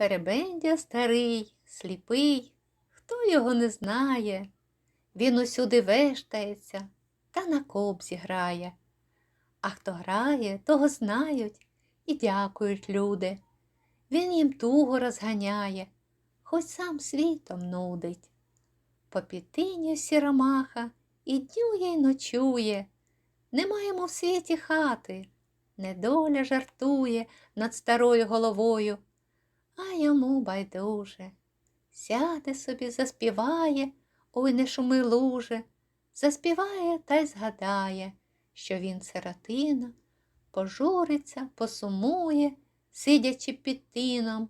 перебендя старий, сліпий, хто його не знає. Він усюди вештається та на кобзі грає. А хто грає, того знають і дякують люди. Він їм туго розганяє, хоч сам світом нудить. По пітині сіромаха і днює й ночує. Нема йому в світі хати, недоля жартує над старою головою, а йому байдуже. Сяде собі, заспіває, ой не шуми луже, заспіває та й згадає, що він сиротина, пожуриться, посумує, сидячи під тином.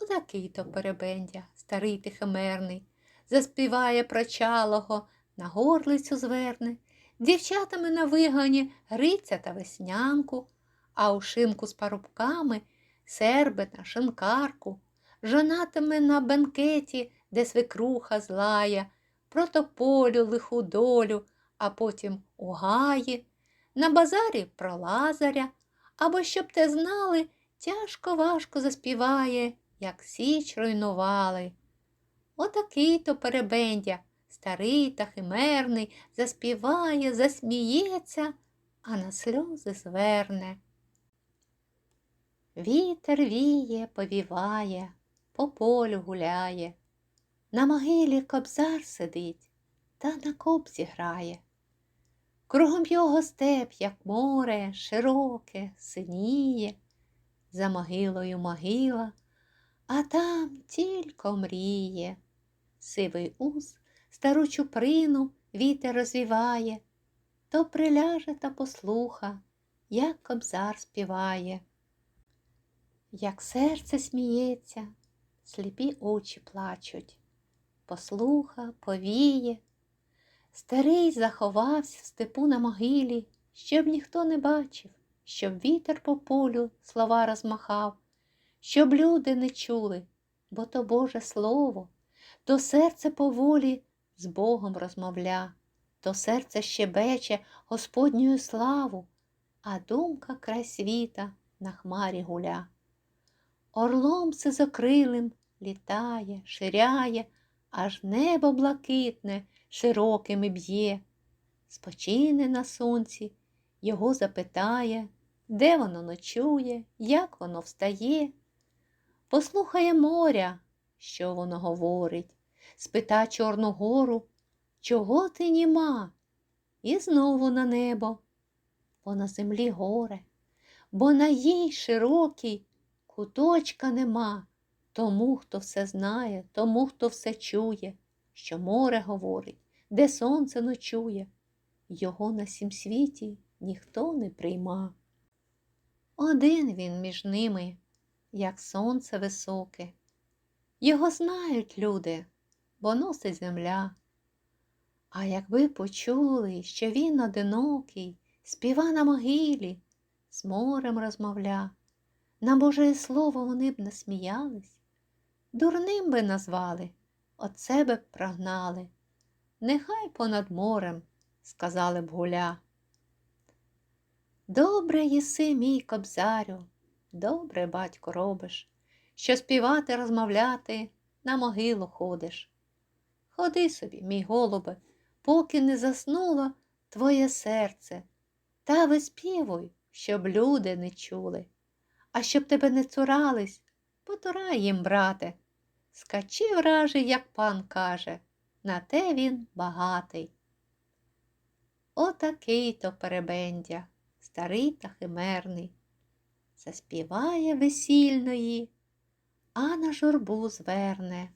Отакий то перебендя, старий тихомерний, заспіває про чалого, на горлицю зверне, дівчатами на вигані гриця та веснянку, а у шинку з парубками сербина, шинкарку, жонатиме на бенкеті, де свекруха злая, про тополю лиху долю, а потім у гаї, на базарі про лазаря, або щоб те знали, тяжко важко заспіває, як січ руйнували. Отакий то перебендя, старий та химерний, заспіває, засміється, а на сльози зверне. Вітер віє, повіває, по полю гуляє, на могилі кобзар сидить та на кобзі грає. Кругом його степ, як море, широке, синіє, за могилою могила, а там тільки мріє. Сивий уз стару чуприну вітер розвіває, то приляже та послуха, як кобзар співає. Як серце сміється, сліпі очі плачуть, послуха, повіє. Старий заховався в степу на могилі, щоб ніхто не бачив, щоб вітер по полю слова розмахав, щоб люди не чули, бо то Боже Слово, то серце поволі з Богом розмовля, то серце щебече Господню славу, а думка край світа на хмарі гуля. Орлом сизокрилим літає, ширяє, аж небо блакитне широкими б'є. Спочине на сонці, його запитає, де воно ночує, як воно встає. Послухає моря, що воно говорить, спита Чорну гору, чого ти німа? І знову на небо, бо на землі горе, бо на їй широкій куточка нема. Тому, хто все знає, тому, хто все чує, що море говорить, де сонце ночує, його на сім світі ніхто не прийма. Один він між ними, як сонце високе. Його знають люди, бо носить земля. А якби почули, що він одинокий, співа на могилі, з морем розмовля, на Боже слово вони б насміялись, дурним би назвали, от себе б прогнали. Нехай понад морем, сказали б гуля. Добре єси, мій кобзарю, добре, батько, робиш, що співати, розмовляти на могилу ходиш. Ходи собі, мій голубе, поки не заснуло твоє серце, та виспівуй, щоб люди не чули. А щоб тебе не цурались, потурай їм, брате. Скачи враже, як пан каже, на те він багатий. Отакий то перебендя, старий та химерний. Заспіває весільної, а на журбу зверне.